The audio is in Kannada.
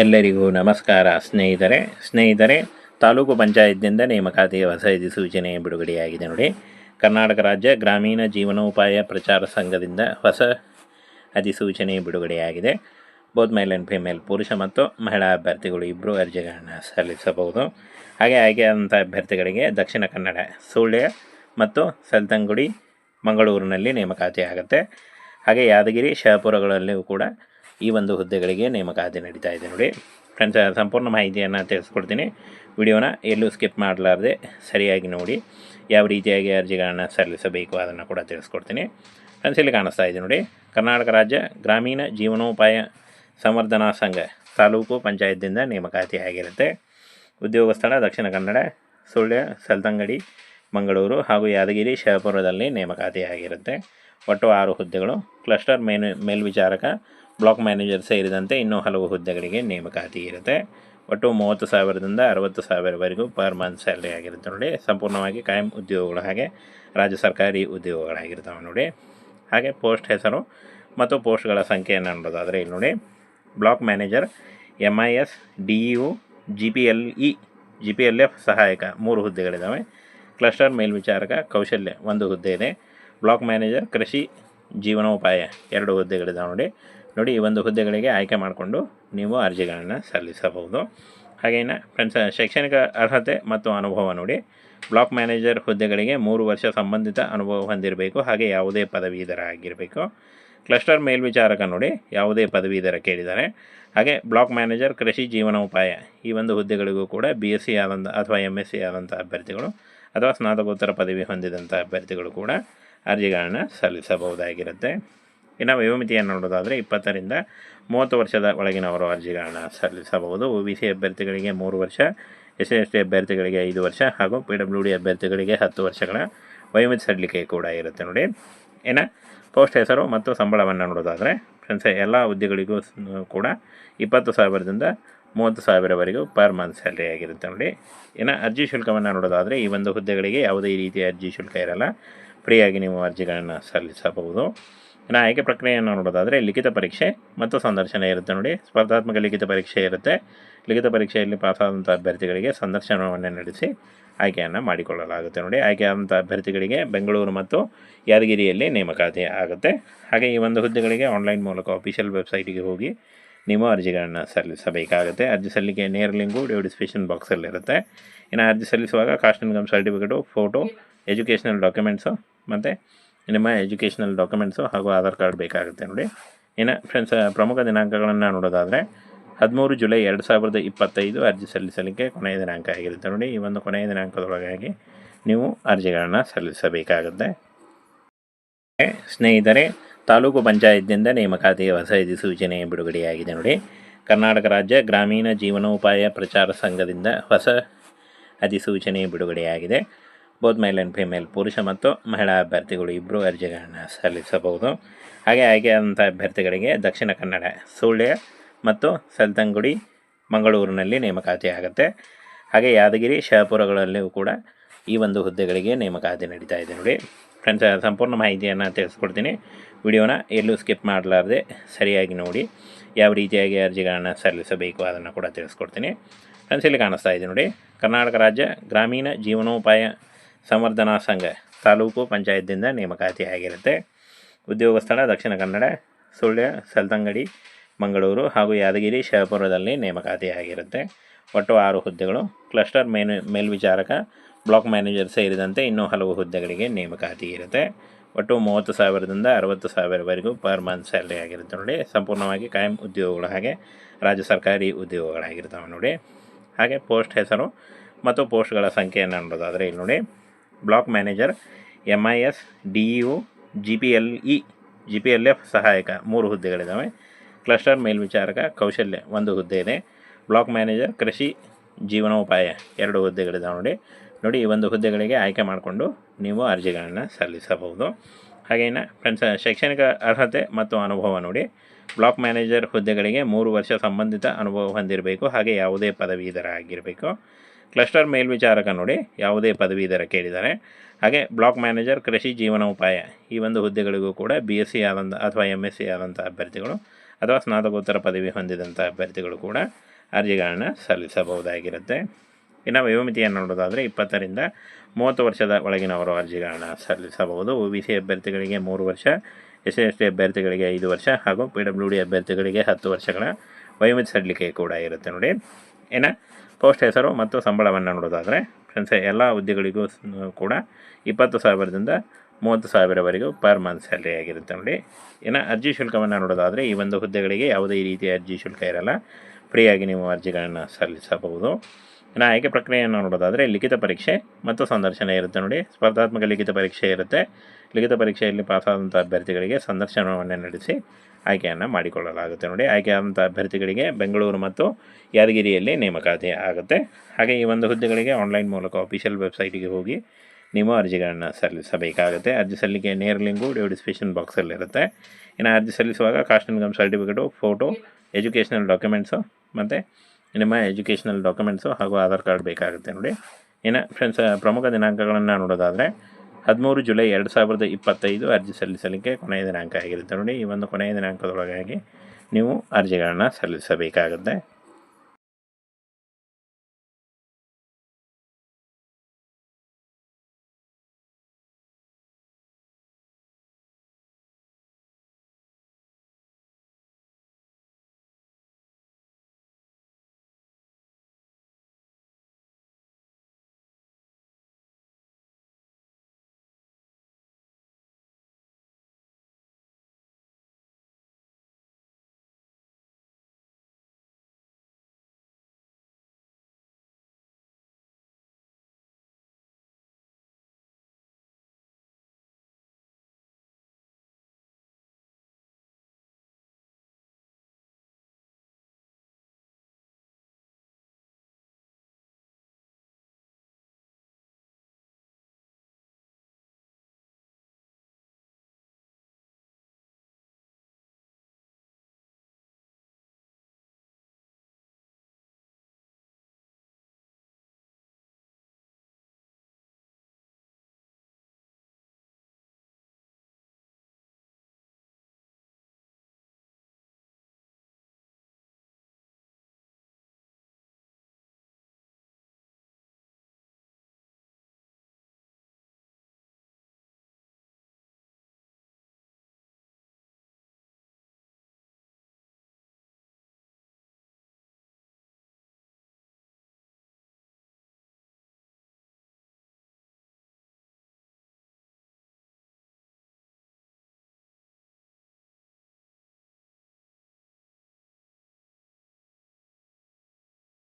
ಎಲ್ಲರಿಗೂ ನಮಸ್ಕಾರ. ಸ್ನೇಹಿತರೆ ಸ್ನೇಹಿತರೆ, ತಾಲೂಕು ಪಂಚಾಯತ್ನಿಂದ ನೇಮಕಾತಿಯ ಹೊಸ ಅಧಿಸೂಚನೆ ಬಿಡುಗಡೆಯಾಗಿದೆ ನೋಡಿ. ಕರ್ನಾಟಕ ರಾಜ್ಯ ಗ್ರಾಮೀಣ ಜೀವನೋಪಾಯ ಪ್ರಚಾರ ಸಂಘದಿಂದ ಹೊಸ ಅಧಿಸೂಚನೆ ಬಿಡುಗಡೆಯಾಗಿದೆ. ಬೋತ್ ಮೇಲ್ ಆ್ಯಂಡ್ ಫಿಮೇಲ್ ಪುರುಷ ಮತ್ತು ಮಹಿಳಾ ಅಭ್ಯರ್ಥಿಗಳು ಇಬ್ಬರು ಅರ್ಜಿಗಳನ್ನು ಸಲ್ಲಿಸಬಹುದು. ಹಾಗೆ ಆಯ್ಕೆಯಾದಂಥ ಅಭ್ಯರ್ಥಿಗಳಿಗೆ ದಕ್ಷಿಣ ಕನ್ನಡ, ಸುಳ್ಯ ಮತ್ತು ಸಲ್ತಂಗುಡಿ, ಮಂಗಳೂರಿನಲ್ಲಿ ನೇಮಕಾತಿ ಆಗುತ್ತೆ ಹಾಗೆ ಯಾದಗಿರಿ, ಶಹಪುರಗಳಲ್ಲಿಯೂ ಕೂಡ ಈ ಒಂದು ಹುದ್ದೆಗಳಿಗೆ ನೇಮಕಾತಿ ನಡೀತಾ ಇದೆ ನೋಡಿ. ಫ್ರೆಂಡ್ಸ್ ಸಂಪೂರ್ಣ ಮಾಹಿತಿಯನ್ನು ತಿಳಿಸ್ಕೊಡ್ತೀನಿ. ವಿಡಿಯೋನ ಎಲ್ಲೂ ಸ್ಕಿಪ್ ಮಾಡಲಾರ್ದೆ ಸರಿಯಾಗಿ ನೋಡಿ. ಯಾವ ರೀತಿಯಾಗಿ ಅರ್ಜಿಗಳನ್ನು ಸಲ್ಲಿಸಬೇಕು ಅದನ್ನು ಕೂಡ ತಿಳಿಸ್ಕೊಡ್ತೀನಿ. ಫ್ರೆಂಡ್ಸ್, ಇಲ್ಲಿ ಕಾಣಿಸ್ತಾ ಇದೆ ನೋಡಿ. ಕರ್ನಾಟಕ ರಾಜ್ಯ ಗ್ರಾಮೀಣ ಜೀವನೋಪಾಯ ಸಂವರ್ಧನಾ ಸಂಘ ತಾಲೂಕು ಪಂಚಾಯತ್ದಿಂದ ನೇಮಕಾತಿ ಆಗಿರುತ್ತೆ. ಉದ್ಯೋಗ ಸ್ಥಳ ದಕ್ಷಿಣ ಕನ್ನಡ, ಸುಳ್ಯ, ಸಲ್ತಂಗಡಿ, ಮಂಗಳೂರು ಹಾಗೂ ಯಾದಗಿರಿ, ಶಹಾಪುರದಲ್ಲಿ ನೇಮಕಾತಿ ಆಗಿರುತ್ತೆ. ಒಟ್ಟು ಆರು ಹುದ್ದೆಗಳು. ಕ್ಲಸ್ಟರ್ ಮೇನ್ ಮೇಲ್ವಿಚಾರಕ ಬ್ಲಾಕ್ ಮ್ಯಾನೇಜರ್ ಸೇರಿದಂತೆ ಇನ್ನೂ ಹಲವು ಹುದ್ದೆಗಳಿಗೆ ನೇಮಕಾತಿ ಇರುತ್ತೆ. ಒಟ್ಟು ಮೂವತ್ತು ಸಾವಿರದಿಂದ ಅರವತ್ತು ಸಾವಿರವರೆಗೂ ಪರ್ ಮಂತ್ ಸ್ಯಾಲ್ರಿ ಆಗಿರುತ್ತೆ ನೋಡಿ. ಸಂಪೂರ್ಣವಾಗಿ ಕಾಯಂ ಉದ್ಯೋಗಗಳು ಹಾಗೆ ರಾಜ್ಯ ಸರ್ಕಾರಿ ಉದ್ಯೋಗಗಳಾಗಿರ್ತಾವೆ ನೋಡಿ. ಹಾಗೆ ಪೋಸ್ಟ್ ಹೆಸರು ಮತ್ತು ಪೋಸ್ಟ್ಗಳ ಸಂಖ್ಯೆಯನ್ನು ನೋಡೋದಾದರೆ ಇಲ್ಲಿ ನೋಡಿ. Block manager M I S D O G P L E G P L F ಸಹಾಯಕ ಮೂರು ಹುದ್ದೆಗಳಿದ್ದಾವೆ. ಕ್ಲಸ್ಟರ್ ಮೇಲ್ವಿಚಾರಕ ಕೌಶಲ್ಯ ಒಂದು ಹುದ್ದೆ ಇದೆ. ಬ್ಲಾಕ್ ಮ್ಯಾನೇಜರ್, ಕೃಷಿ, ಜೀವನೋಪಾಯ ಎರಡು ಹುದ್ದೆಗಳಿದ್ದಾವೆ ನೋಡಿ. ನೋಡಿ, ಈ ಒಂದು ಹುದ್ದೆಗಳಿಗೆ ಆಯ್ಕೆ ಮಾಡಿಕೊಂಡು ನೀವು ಅರ್ಜಿಗಳನ್ನು ಸಲ್ಲಿಸಬಹುದು. ಹಾಗೇನ ಫ್ರೆಂಡ್ಸ್ ಶೈಕ್ಷಣಿಕ ಅರ್ಹತೆ ಮತ್ತು ಅನುಭವ ನೋಡಿ. ಬ್ಲಾಕ್ ಮ್ಯಾನೇಜರ್ ಹುದ್ದೆಗಳಿಗೆ ಮೂರು ವರ್ಷ ಸಂಬಂಧಿತ ಅನುಭವ ಹೊಂದಿರಬೇಕು. ಹಾಗೆ ಯಾವುದೇ ಪದವೀಧರ ಆಗಿರಬೇಕು. ಕ್ಲಸ್ಟರ್ ಮೇಲ್ವಿಚಾರಕ ನೋಡಿ, ಯಾವುದೇ ಪದವೀಧರ ಕೇಳಿದ್ದಾರೆ. ಹಾಗೆ ಬ್ಲಾಕ್ ಮ್ಯಾನೇಜರ್ ಕೃಷಿ ಜೀವನೋಪಾಯ ಈ ಒಂದು ಹುದ್ದೆಗಳಿಗೂ ಕೂಡ ಬಿ ಎಸ್ ಸಿ ಆದಂಥ ಅಥವಾ ಎಂ ಎಸ್ ಸಿ ಆದಂಥ ಅಭ್ಯರ್ಥಿಗಳು ಅಥವಾ ಸ್ನಾತಕೋತ್ತರ ಪದವಿ ಹೊಂದಿದಂಥ ಅಭ್ಯರ್ಥಿಗಳು ಕೂಡ ಅರ್ಜಿಗಳನ್ನು ಸಲ್ಲಿಸಬಹುದಾಗಿರುತ್ತೆ. ಇನ್ನು ವಯೋಮಿತಿಯನ್ನು ನೋಡೋದಾದರೆ ಇಪ್ಪತ್ತರಿಂದ ಮೂವತ್ತು ವರ್ಷದ ಒಳಗಿನವರು ಅರ್ಜಿಗಳನ್ನು ಸಲ್ಲಿಸಬಹುದು. ಒ ಬಿ ಸಿ ಅಭ್ಯರ್ಥಿಗಳಿಗೆ ಮೂರು ವರ್ಷ ಎಸ್ ಎಸ್ ಟಿ ಅಭ್ಯರ್ಥಿಗಳಿಗೆ ಐದು ವರ್ಷ ಹಾಗೂ ಪಿ ಡಬ್ಲ್ಯೂ ಡಿ ಅಭ್ಯರ್ಥಿಗಳಿಗೆ ಹತ್ತು ವರ್ಷಗಳ ವಯೋಮಿತಿ ಸಡಿಲಿಕೆ ಕೂಡ ಇರುತ್ತೆ ನೋಡಿ. ಇನ್ನು ಪೋಸ್ಟ್ ಹೆಸರು ಮತ್ತು ಸಂಬಳವನ್ನು ನೋಡೋದಾದರೆ ಫ್ರೆಂಡ್ಸ್, ಎಲ್ಲ ಹುದ್ದೆಗಳಿಗೂ ಕೂಡ ಇಪ್ಪತ್ತು ಸಾವಿರದಿಂದ ಮೂವತ್ತು ಸಾವಿರವರೆಗೂ ಪರ್ ಮಂತ್ ಸ್ಯಾಲ್ರಿ ಆಗಿರುತ್ತೆ ನೋಡಿ. ಇನ್ನು ಅರ್ಜಿ ಶುಲ್ಕವನ್ನು ನೋಡೋದಾದರೆ ಈ ಒಂದು ಹುದ್ದೆಗಳಿಗೆ ಯಾವುದೇ ರೀತಿಯ ಅರ್ಜಿ ಶುಲ್ಕ ಇರಲ್ಲ. ಫ್ರೀಯಾಗಿ ನೀವು ಅರ್ಜಿಗಳನ್ನು ಸಲ್ಲಿಸಬಹುದು. ಇನ್ನು ಆಯ್ಕೆ ಪ್ರಕ್ರಿಯೆಯನ್ನು ನೋಡೋದಾದರೆ ಲಿಖಿತ ಪರೀಕ್ಷೆ ಮತ್ತು ಸಂದರ್ಶನ ಇರುತ್ತೆ ನೋಡಿ. ಸ್ಪರ್ಧಾತ್ಮಕ ಲಿಖಿತ ಪರೀಕ್ಷೆ ಇರುತ್ತೆ. ಲಿಖಿತ ಪರೀಕ್ಷೆಯಲ್ಲಿ ಪಾಸಾದಂಥ ಅಭ್ಯರ್ಥಿಗಳಿಗೆ ಸಂದರ್ಶನವನ್ನು ನಡೆಸಿ ಆಯ್ಕೆಯನ್ನು ಮಾಡಿಕೊಳ್ಳಲಾಗುತ್ತೆ ನೋಡಿ. ಆಯ್ಕೆಯಾದಂಥ ಅಭ್ಯರ್ಥಿಗಳಿಗೆ ಬೆಂಗಳೂರು ಮತ್ತು ಯಾದಗಿರಿಯಲ್ಲಿ ನೇಮಕಾತಿ ಆಗುತ್ತೆ. ಹಾಗೆ ಈ ಒಂದು ಹುದ್ದೆಗಳಿಗೆ ಆನ್ಲೈನ್ ಮೂಲಕ ಅಫಿಷಿಯಲ್ ವೆಬ್ಸೈಟಿಗೆ ಹೋಗಿ ನೀವು ಅರ್ಜಿಗಳನ್ನು ಸಲ್ಲಿಸಬೇಕಾಗುತ್ತೆ. ಅರ್ಜಿ ಸಲ್ಲಿಕೆ ನೇರ ಲಿಂಕು ಡಿಸ್ಕ್ರಿಪ್ಷನ್ ಬಾಕ್ಸಲ್ಲಿರುತ್ತೆ ಇನ್ನು ಅರ್ಜಿ ಸಲ್ಲಿಸುವಾಗ caste income certificate photo educational documents ಮತ್ತು ನಿಮ್ಮ ಎಜುಕೇಷನಲ್ ಡಾಕ್ಯುಮೆಂಟ್ಸು ಹಾಗೂ ಆಧಾರ್ ಕಾರ್ಡ್ ಬೇಕಾಗುತ್ತೆ ನೋಡಿ. ಇನ್ನು ಫ್ರೆಂಡ್ಸ್ ಪ್ರಮುಖ ದಿನಾಂಕಗಳನ್ನು ನೋಡೋದಾದರೆ, ಹದಿಮೂರು ಜುಲೈ ಎರಡು ಸಾವಿರದ ಇಪ್ಪತ್ತೈದು ಅರ್ಜಿ ಸಲ್ಲಿಸಲಿಕ್ಕೆ ಕೊನೆಯ ದಿನಾಂಕ ಆಗಿರುತ್ತೆ ನೋಡಿ. ಈ ಒಂದು ಕೊನೆಯ ದಿನಾಂಕದೊಳಗಾಗಿ ನೀವು ಅರ್ಜಿಗಳನ್ನು ಸಲ್ಲಿಸಬೇಕಾಗುತ್ತೆ. ಸ್ನೇಹಿತರೆ, ತಾಲೂಕು ಪಂಚಾಯತ್ನಿಂದ ನೇಮಕಾತಿಯ ಹೊಸ ಅಧಿಸೂಚನೆ ಬಿಡುಗಡೆಯಾಗಿದೆ ನೋಡಿ. ಕರ್ನಾಟಕ ರಾಜ್ಯ ಗ್ರಾಮೀಣ ಜೀವನೋಪಾಯ ಪ್ರಚಾರ ಸಂಘದಿಂದ ಹೊಸ ಅಧಿಸೂಚನೆ ಬಿಡುಗಡೆಯಾಗಿದೆ. ಬೋತ್ ಮೇಲ್ ಆ್ಯಂಡ್ ಫಿಮೇಲ್ ಪುರುಷ ಮತ್ತು ಮಹಿಳಾ ಅಭ್ಯರ್ಥಿಗಳು ಇಬ್ಬರು ಅರ್ಜಿಗಳನ್ನು ಸಲ್ಲಿಸಬಹುದು. ಹಾಗೆ ಆಯ್ಕೆಯಾದಂಥ ಅಭ್ಯರ್ಥಿಗಳಿಗೆ ದಕ್ಷಿಣ ಕನ್ನಡ, ಸುಳ್ಯ ಮತ್ತು ಸಲ್ತಂಗುಡಿ, ಮಂಗಳೂರಿನಲ್ಲಿ ನೇಮಕಾತಿ ಆಗುತ್ತೆ. ಹಾಗೆ ಯಾದಗಿರಿ, ಶಹಪುರಗಳಲ್ಲಿಯೂ ಕೂಡ ಈ ಒಂದು ಹುದ್ದೆಗಳಿಗೆ ನೇಮಕಾತಿ ನಡೀತಾ ಇದೆ ನೋಡಿ. ಫ್ರೆಂಡ್ಸ್ ಸಂಪೂರ್ಣ ಮಾಹಿತಿಯನ್ನು ತಿಳಿಸ್ಕೊಡ್ತೀನಿ. ವಿಡಿಯೋನ ಎಲ್ಲೂ ಸ್ಕಿಪ್ ಮಾಡಲಾರದೆ ಸರಿಯಾಗಿ ನೋಡಿ. ಯಾವ ರೀತಿಯಾಗಿ ಅರ್ಜಿಗಳನ್ನು ಸಲ್ಲಿಸಬೇಕು ಅದನ್ನು ಕೂಡ ತಿಳಿಸ್ಕೊಡ್ತೀನಿ. ಫ್ರೆಂಡ್ಸ್ ಇಲ್ಲಿ ಕಾಣಿಸ್ತಾ ಇದೆ ನೋಡಿ. ಕರ್ನಾಟಕ ರಾಜ್ಯ ಗ್ರಾಮೀಣ ಜೀವನೋಪಾಯ ಸಂವರ್ಧನಾ ಸಂಘ ತಾಲೂಕು ಪಂಚಾಯತ್ದಿಂದ ನೇಮಕಾತಿ ಆಗಿರುತ್ತೆ. ಉದ್ಯೋಗ ಸ್ಥಳ ದಕ್ಷಿಣ ಕನ್ನಡ, ಸುಳ್ಯ, ಸಲ್ತಂಗಡಿ, ಮಂಗಳೂರು ಹಾಗೂ ಯಾದಗಿರಿ, ಶಹಾಪುರದಲ್ಲಿ ನೇಮಕಾತಿ ಆಗಿರುತ್ತೆ. ಒಟ್ಟು ಆರು ಹುದ್ದೆಗಳು. ಕ್ಲಸ್ಟರ್ ಮೇನು, ಮೇಲ್ವಿಚಾರಕ, ಬ್ಲಾಕ್ ಮ್ಯಾನೇಜರ್ ಸೇರಿದಂತೆ ಇನ್ನೂ ಹಲವು ಹುದ್ದೆಗಳಿಗೆ ನೇಮಕಾತಿ ಇರುತ್ತೆ. ಒಟ್ಟು ಮೂವತ್ತು ಸಾವಿರದಿಂದ ಅರವತ್ತು ಸಾವಿರವರೆಗೂ ಪರ್ ಮಂತ್ ಸ್ಯಾಲ್ರಿ ಆಗಿರುತ್ತೆ ನೋಡಿ. ಸಂಪೂರ್ಣವಾಗಿ ಕಾಯಂ ಉದ್ಯೋಗಗಳು ಹಾಗೆ ರಾಜ್ಯ ಸರ್ಕಾರಿ ಉದ್ಯೋಗಗಳಾಗಿರ್ತವೆ ನೋಡಿ. ಹಾಗೆ ಪೋಸ್ಟ್ ಹೆಸರು ಮತ್ತು ಪೋಸ್ಟ್ಗಳ ಸಂಖ್ಯೆಯನ್ನು ನೋಡೋದಾದರೆ ಇಲ್ಲಿ ನೋಡಿ. Block manager M I S D E O G P L E G P L F ಸಹಾಯಕ, ಮೂರು ಹುದ್ದೆಗಳಿದ್ದಾವೆ ಕ್ಲಸ್ಟರ್, ಮೇಲ್ವಿಚಾರಕ, ಕೌಶಲ್ಯ, ಒಂದು ಹುದ್ದೆ ಇದೆ. ಬ್ಲಾಕ್ ಮ್ಯಾನೇಜರ್, ಕೃಷಿ, ಜೀವನೋಪಾಯ, ಎರಡು ಹುದ್ದೆಗಳಿದ್ದಾವೆ ನೋಡಿ. ನೋಡಿ, ಈ ಒಂದು ಹುದ್ದೆಗಳಿಗೆ ಆಯ್ಕೆ ಮಾಡಿಕೊಂಡು ನೀವು ಅರ್ಜಿಗಳನ್ನು ಸಲ್ಲಿಸಬಹುದು. ಹಾಗೇನ ಫ್ರೆಂಡ್ಸ್, ಶೈಕ್ಷಣಿಕ ಅರ್ಹತೆ ಮತ್ತು ಅನುಭವ ನೋಡಿ. ಬ್ಲಾಕ್ ಮ್ಯಾನೇಜರ್ ಹುದ್ದೆಗಳಿಗೆ ಮೂರು ವರ್ಷ ಸಂಬಂಧಿತ ಅನುಭವ ಹೊಂದಿರಬೇಕು. ಹಾಗೆ ಯಾವುದೇ ಪದವೀಧರ ಆಗಿರಬೇಕು. ಕ್ಲಸ್ಟರ್ ಮೇಲ್ವಿಚಾರಕ ನೋಡಿ, ಯಾವುದೇ ಪದವೀಧರ ಕೇಳಿದ್ದಾರೆ ಹಾಗೆ ಬ್ಲಾಕ್ ಮ್ಯಾನೇಜರ್ ಕೃಷಿ ಜೀವನೋಪಾಯ ಈ ಒಂದು ಹುದ್ದೆಗಳಿಗೂ ಕೂಡ ಬಿ ಎಸ್ ಸಿ ಆದಂಥ ಅಥವಾ ಎಂ ಎಸ್ ಸಿ ಆದಂಥ ಅಭ್ಯರ್ಥಿಗಳು ಅಥವಾ ಸ್ನಾತಕೋತ್ತರ ಪದವಿ ಹೊಂದಿದಂಥ ಅಭ್ಯರ್ಥಿಗಳು ಕೂಡ ಅರ್ಜಿಗಳನ್ನು ಸಲ್ಲಿಸಬಹುದಾಗಿರುತ್ತೆ. ಇನ್ನು ವಯೋಮಿತಿಯನ್ನು ನೋಡೋದಾದರೆ ಇಪ್ಪತ್ತರಿಂದ ಮೂವತ್ತು ವರ್ಷದ ಒಳಗಿನವರು ಅರ್ಜಿಗಳನ್ನು ಸಲ್ಲಿಸಬಹುದು. ಒ ಬಿ ಸಿ ಅಭ್ಯರ್ಥಿಗಳಿಗೆ ಮೂರು ವರ್ಷ ಎಸ್ ಸಿ ಎಸ್ ಟಿ ಅಭ್ಯರ್ಥಿಗಳಿಗೆ ಐದು ವರ್ಷ ಹಾಗೂ ಪಿ ಡಬ್ಲ್ಯೂ ಡಿ ಅಭ್ಯರ್ಥಿಗಳಿಗೆ ಹತ್ತು ವರ್ಷಗಳ ಸಡಿಲಿಕೆ ಕೂಡ ಇರುತ್ತೆ ನೋಡಿ. ಏನು? ಪೋಸ್ಟ್ ಹೆಸರು ಮತ್ತು ಸಂಬಳವನ್ನು ನೋಡೋದಾದರೆ ಫ್ರೆಂಡ್ಸ್, ಎಲ್ಲ ಹುದ್ದೆಗಳಿಗೂ ಕೂಡ ಇಪ್ಪತ್ತು ಸಾವಿರದಿಂದ ಮೂವತ್ತು ಸಾವಿರವರೆಗೂ ಪರ್ ಮಂತ್ ಸ್ಯಾಲ್ರಿ ಆಗಿರುತ್ತೆ ನೋಡಿ. ಇನ್ನು ಅರ್ಜಿ ಶುಲ್ಕವನ್ನು ನೋಡೋದಾದರೆ ಈ ಒಂದು ಹುದ್ದೆಗಳಿಗೆ ಯಾವುದೇ ರೀತಿಯ ಅರ್ಜಿ ಶುಲ್ಕ ಇರಲ್ಲ. ಫ್ರೀಯಾಗಿ ನೀವು ಅರ್ಜಿಗಳನ್ನು ಸಲ್ಲಿಸಬಹುದು. ಇನ್ನು ಆಯ್ಕೆ ಪ್ರಕ್ರಿಯೆಯನ್ನು ನೋಡೋದಾದರೆ ಲಿಖಿತ ಪರೀಕ್ಷೆ ಮತ್ತು ಸಂದರ್ಶನ ಇರುತ್ತೆ ನೋಡಿ. ಸ್ಪರ್ಧಾತ್ಮಕ ಲಿಖಿತ ಪರೀಕ್ಷೆ ಇರುತ್ತೆ. ಲಿಖಿತ ಪರೀಕ್ಷೆಯಲ್ಲಿ ಪಾಸಾದಂಥ ಅಭ್ಯರ್ಥಿಗಳಿಗೆ ಸಂದರ್ಶನವನ್ನು ನಡೆಸಿ ಆಯ್ಕೆಯನ್ನು ಮಾಡಿಕೊಳ್ಳಲಾಗುತ್ತೆ. ನೋಡಿ ಆಯ್ಕೆಯಾದಂಥ ಅಭ್ಯರ್ಥಿಗಳಿಗೆ ಬೆಂಗಳೂರು ಮತ್ತು ಯಾದಗಿರಿಯಲ್ಲಿ ನೇಮಕಾತಿ ಆಗುತ್ತೆ. ಹಾಗೆ ಈ ಒಂದು ಹುದ್ದೆಗಳಿಗೆ ಆನ್ಲೈನ್ ಮೂಲಕ ಅಫಿಷಿಯಲ್ ವೆಬ್ಸೈಟಿಗೆ ಹೋಗಿ ನೀವು ಅರ್ಜಿಗಳನ್ನು ಸಲ್ಲಿಸಬೇಕಾಗುತ್ತೆ. ಅರ್ಜಿ ಸಲ್ಲಿಕೆ ನೇರ ಲಿಂಕು ಡಿಸ್ಕ್ರಿಪ್ಷನ್ ಬಾಕ್ಸಲ್ಲಿರುತ್ತೆ ಇನ್ನು ಅರ್ಜಿ ಸಲ್ಲಿಸುವಾಗ caste income certificate photo educational documents ಮತ್ತು ನಿಮ್ಮ ಎಜುಕೇಷನಲ್ ಡಾಕ್ಯುಮೆಂಟ್ಸು ಹಾಗೂ ಆಧಾರ್ ಕಾರ್ಡ್ ಬೇಕಾಗುತ್ತೆ. ನೋಡಿ, ಇನ್ನು ಫ್ರೆಂಡ್ಸ್ ಪ್ರಮುಖ ದಿನಾಂಕಗಳನ್ನು ನೋಡೋದಾದರೆ ಹದಿಮೂರು ಜುಲೈ ಎರಡು ಸಾವಿರದ ಇಪ್ಪತ್ತೈದು ಅರ್ಜಿ ಸಲ್ಲಿಸಲಿಕ್ಕೆ ಕೊನೆಯ ದಿನಾಂಕ ಆಗಿರುತ್ತೆ ನೋಡಿ, ಈ ಒಂದು ಕೊನೆಯ ದಿನಾಂಕದೊಳಗಾಗಿ ನೀವು ಅರ್ಜಿಗಳನ್ನು ಸಲ್ಲಿಸಬೇಕಾಗುತ್ತೆ.